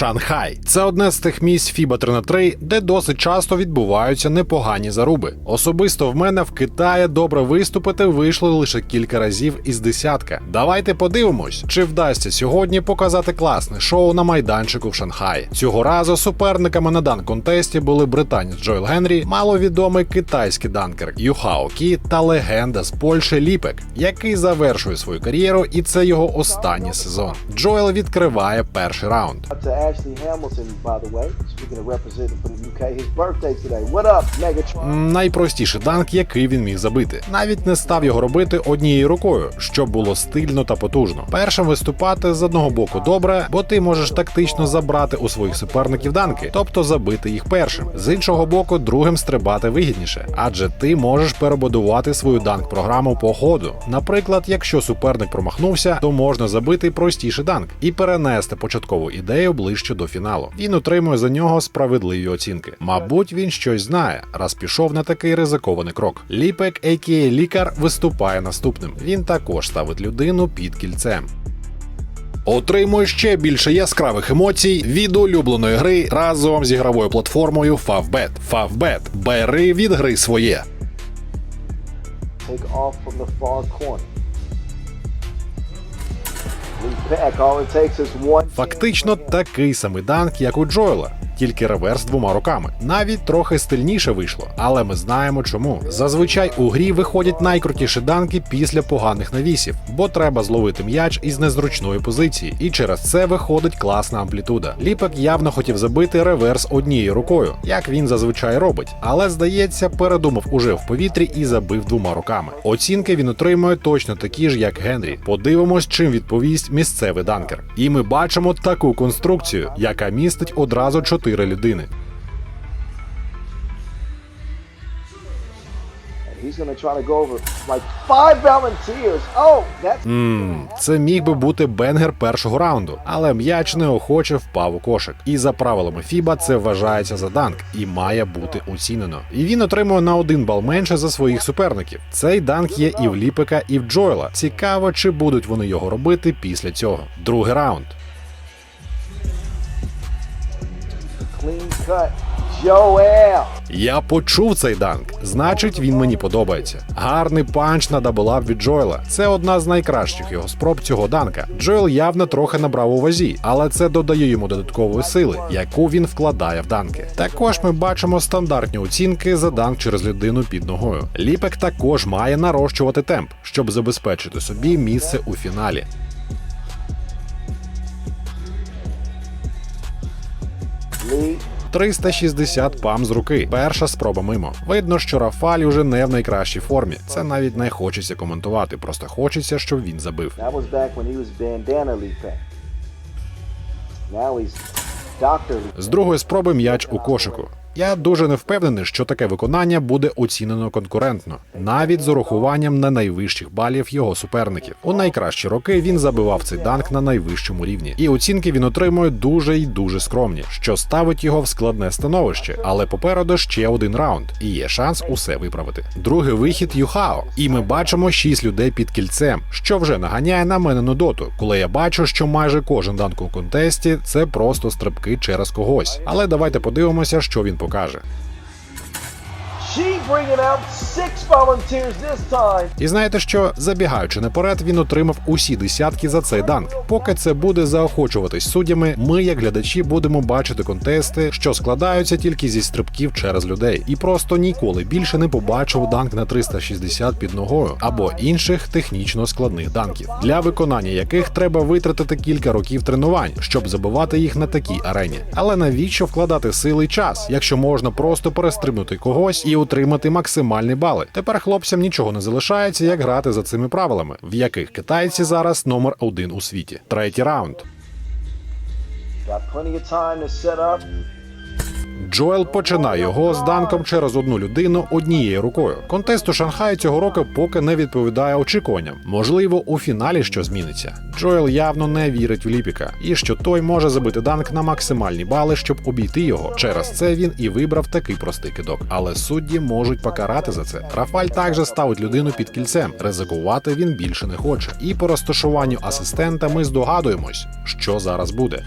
Шанхай це одне з тих місць FIBA 3 на 3 де досить часто відбуваються непогані заруби. Особисто в мене в Китаї добре виступити вийшло лише кілька разів із десятка. Давайте подивимось, чи вдасться сьогодні показати класне шоу на майданчику в Шанхаї. Цього разу суперниками на дан контесті були британець Джоел Генрі, маловідомий китайський данкер Юхао Кі та легенда з Польщі Ліпек, який завершує свою кар'єру, і це його останній сезон. Джоел відкриває перший раунд. Ashley Hamilton, by the way. Speaking of representing for the UK, his birthday today. What up, Megatron? Найпростіший данк, який він міг забити. Навіть не став його робити однією рукою, що було стильно та потужно. Першим виступати з одного боку добре, бо ти можеш тактично забрати у своїх суперників данки, тобто забити їх першим. З іншого боку, другим стрибати вигідніше, адже ти можеш перебудувати свою данк-програму по ходу. Наприклад, якщо суперник промахнувся, то можна забити простіший данк і перенести початкову ідею ближче до фіналу. Він отримує за нього справедливі оцінки. Мабуть, він щось знає, раз пішов на такий ризикований крок. Ліпек, а.к.а. лікар, виступає наступним. Він також ставить людину під кільцем. Отримуй ще більше яскравих емоцій від улюбленої гри разом з ігровою платформою Favbet. Favbet. Бери від гри своє. Take off from the far corner. Фактично такий самий данк, як у Джоела, тільки реверс двома руками. Навіть трохи стильніше вийшло, але ми знаємо чому. Зазвичай у грі виходять найкрутіші данки після поганих навісів, бо треба зловити м'яч із незручної позиції, і через це виходить класна амплітуда. Ліпек явно хотів забити реверс однією рукою, як він зазвичай робить, але здається, передумав уже в повітрі і забив двома руками. Оцінки він отримує точно такі ж, як Генрі. Подивимось, чим відповість місцевий данкер. І ми бачимо таку конструкцію, яка містить одразу чотири людини. Like five volunteers. Oh. Ммм, це міг би бути бенгер першого раунду, але м'яч неохоче впав у кошик. І за правилами FIBA це вважається за данк і має бути оцінено. І він отримує на один бал менше за своїх суперників. Цей данк є і в Ліпека, і в Джоела. Цікаво, чи будуть вони його робити після цього. Другий раунд. Joel. Я почув цей данк, значить він мені подобається. Гарний панч на даблап від Джоела. Це одна з найкращих його спроб цього данка. Джоел явно трохи набрав у вазі, але це додає йому додаткової сили, яку він вкладає в данки. Також ми бачимо стандартні оцінки за данк через людину під ногою. Ліпек також має нарощувати темп, щоб забезпечити собі місце у фіналі. Lead. 360 пам з руки. Перша спроба мимо. Видно, що Рафаль уже не в найкращій формі. Це навіть не хочеться коментувати, просто хочеться, щоб він забив. З другої спроби м'яч у кошику. Я дуже не впевнений, що таке виконання буде оцінено конкурентно, навіть з урахуванням на найвищих балів його суперників. У найкращі роки він забивав цей данк на найвищому рівні, і оцінки він отримує дуже й дуже скромні, що ставить його в складне становище. Але попереду ще один раунд, і є шанс усе виправити. Другий вихід Юхао, і ми бачимо шість людей під кільцем, що вже наганяє на мене нудоту, коли я бачу, що майже кожен данк у контесті це просто стрибки через когось. Але давайте подивимося, що він pokaże. І знаєте що, забігаючи наперед, він отримав усі десятки за цей данк. Поки це буде заохочуватись суддями, ми, як глядачі, будемо бачити контести, що складаються тільки зі стрибків через людей, і просто ніколи більше не побачив данк на 360 під ногою або інших технічно складних данків, для виконання яких треба витратити кілька років тренувань, щоб забивати їх на такій арені. Але навіщо вкладати сили й час, якщо можна просто перестрибнути когось і отримати максимальні бали? Тепер хлопцям нічого не залишається, як грати за цими правилами, в яких китайці зараз номер один у світі. Третій раунд. Джоел починає його з данком через одну людину однією рукою. Контест у Шанхаї цього року поки не відповідає очікуванням. Можливо, у фіналі що зміниться. Джоел явно не вірить в Ліпіка, і що той може забити данк на максимальні бали, щоб обійти його. Через це він і вибрав такий простий кидок. Але судді можуть покарати за це. Рафаль також ставить людину під кільцем. Ризикувати він більше не хоче. І по розташуванню асистента ми здогадуємось, що зараз буде.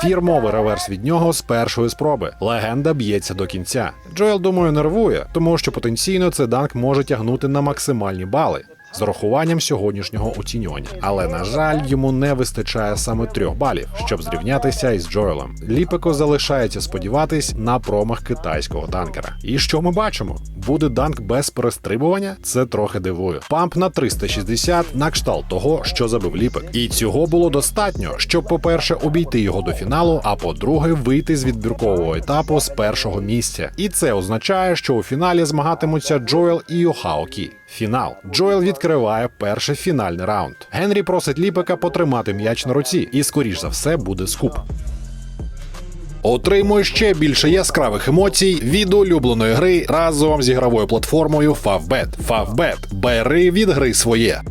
Фірмовий реверс від нього з першої спроби. Легенда б'ється до кінця. Джоел, думаю, нервує, тому що потенційно це данк може тягнути на максимальні бали. З урахуванням сьогоднішнього оцінювання, але на жаль, йому не вистачає саме трьох балів, щоб зрівнятися із Джоелом. Ліпеко залишається сподіватись на промах китайського данкера. І що ми бачимо? Буде данк без перестрибування? Це трохи дивує. Памп на 360 на кшталт того, що забив ліпек. І цього було достатньо, щоб, по-перше, обійти його до фіналу, а по-друге, вийти з відбіркового етапу з першого місця. І це означає, що у фіналі змагатимуться Джоел і Йохао Кі. Фінал. Джоел відкриває перший фінальний раунд. Генрі просить Ліпека потримати м'яч на руці, і скоріш за все буде скуп. Отримуй ще більше яскравих емоцій від улюбленої гри разом з ігровою платформою Favbet. Favbet. Бери від гри своє.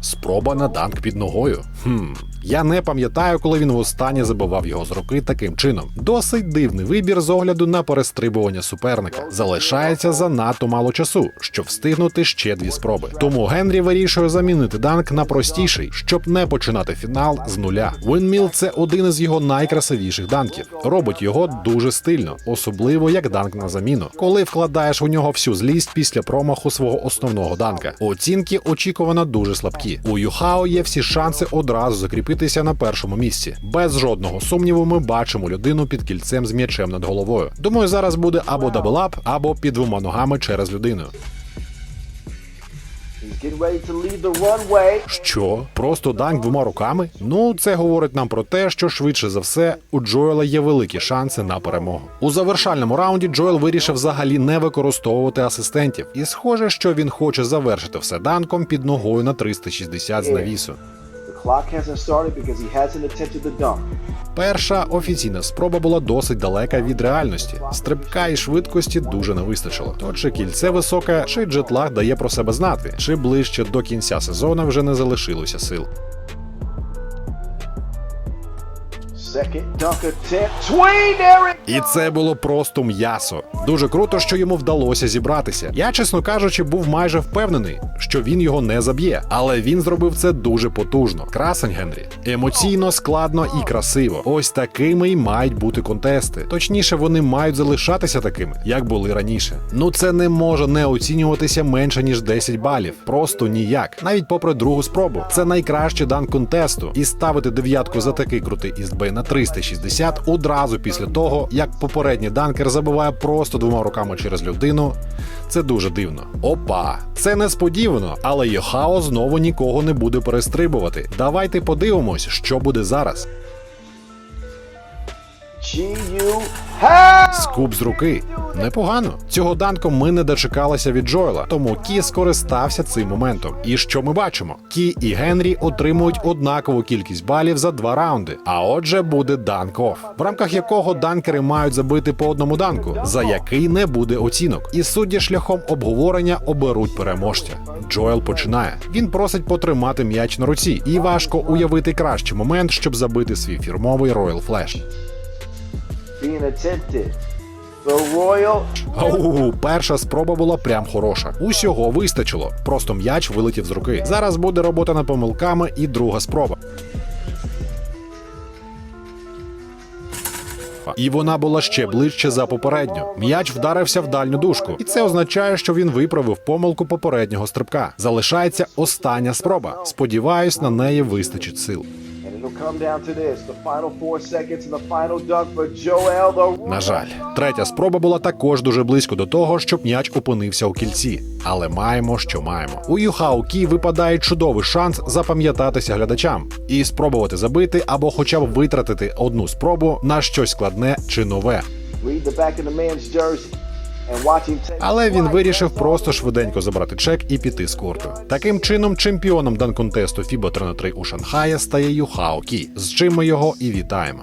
Спроба на данк під ногою. Хм. Я не пам'ятаю, коли він востаннє забивав його з руки таким чином. Досить дивний вибір з огляду на перестрибування суперника. Залишається занадто мало часу, щоб встигнути ще дві спроби. Тому Генрі вирішує замінити данк на простіший, щоб не починати фінал з нуля. Windmill – це один із його найкрасивіших данків. Робить його дуже стильно, особливо як данк на заміну, коли вкладаєш у нього всю злість після промаху свого основного данка. Оцінки очікувано дуже слабкі. У Юхао є всі шанси одразу закріпитися на першому місці. Без жодного сумніву, ми бачимо людину під кільцем з м'ячем над головою. Думаю, зараз буде або даблап, або під двома ногами через людину. Що? Просто данк двома руками? Ну, це говорить нам про те, що швидше за все у Джоела є великі шанси на перемогу. У завершальному раунді Джоел вирішив взагалі не використовувати асистентів, і схоже, що він хоче завершити все данком під ногою на 360 з навісу. Clock hasn't started because he hasn't attempted the dunk. Перша офіційна спроба була досить далека від реальності. Стрибка і швидкості дуже не вистачило. То чи кільце високе, чи джетлаг дає про себе знати, чи ближче до кінця сезону вже не залишилося сил. І це було просто м'ясо. Дуже круто, що йому вдалося зібратися. Я, чесно кажучи, був майже впевнений, що він його не заб'є, але він зробив це дуже потужно. Красень Генрі. Емоційно, складно і красиво. Ось такими й мають бути контести. Точніше, вони мають залишатися такими, як були раніше. Ну це не може не оцінюватися менше ніж 10 балів. Просто ніяк. Навіть попри другу спробу. Це найкращий дан контесту. І ставити дев'ятку за такий крутий ізбей на 360 одразу після того, як попередній данкер забиває просто двома руками через людину. Це дуже дивно. Опа, це несподівано, але Йохао знову нікого не буде перестрибувати. Давайте подивимось, що буде зараз. G-U. Скуп з руки. Непогано. Цього данком ми не дочекалися від Джоела, тому Кі скористався цим моментом. І що ми бачимо? Кі і Генрі отримують однакову кількість балів за два раунди. А отже, буде данк-офф, в рамках якого данкери мають забити по одному данку, за який не буде оцінок. І судді шляхом обговорення оберуть переможця. Джоел починає. Він просить потримати м'яч на руці, і важко уявити кращий момент, щоб забити свій фірмовий Royal Flash. Being attempted. Royal. Ау, перша спроба була прям хороша. Усього вистачило. Просто м'яч вилетів з руки. Зараз буде робота над помилками і друга спроба. І вона була ще ближче за попередню. М'яч вдарився в дальню дужку, і це означає, що він виправив помилку попереднього стрибка. Залишається остання спроба. Сподіваюсь, на неї вистачить сил. It'll come down to this. The final four seconds and the final dunk for Joel. The На жаль, третя спроба була також дуже близько до того, щоб м'яч опинився у кільці. Але маємо, що маємо. У Юхао Кі випадає чудовий шанс запам'ятатися глядачам і спробувати забити або хоча б витратити одну спробу на щось складне чи нове. Read the back of the man's jersey Але він вирішив просто швиденько забрати чек і піти з корту. Таким чином, чемпіоном данконтесту FIBA 3 на 3 у Шанхаї стає Юхао Кі, з чим ми його і вітаємо.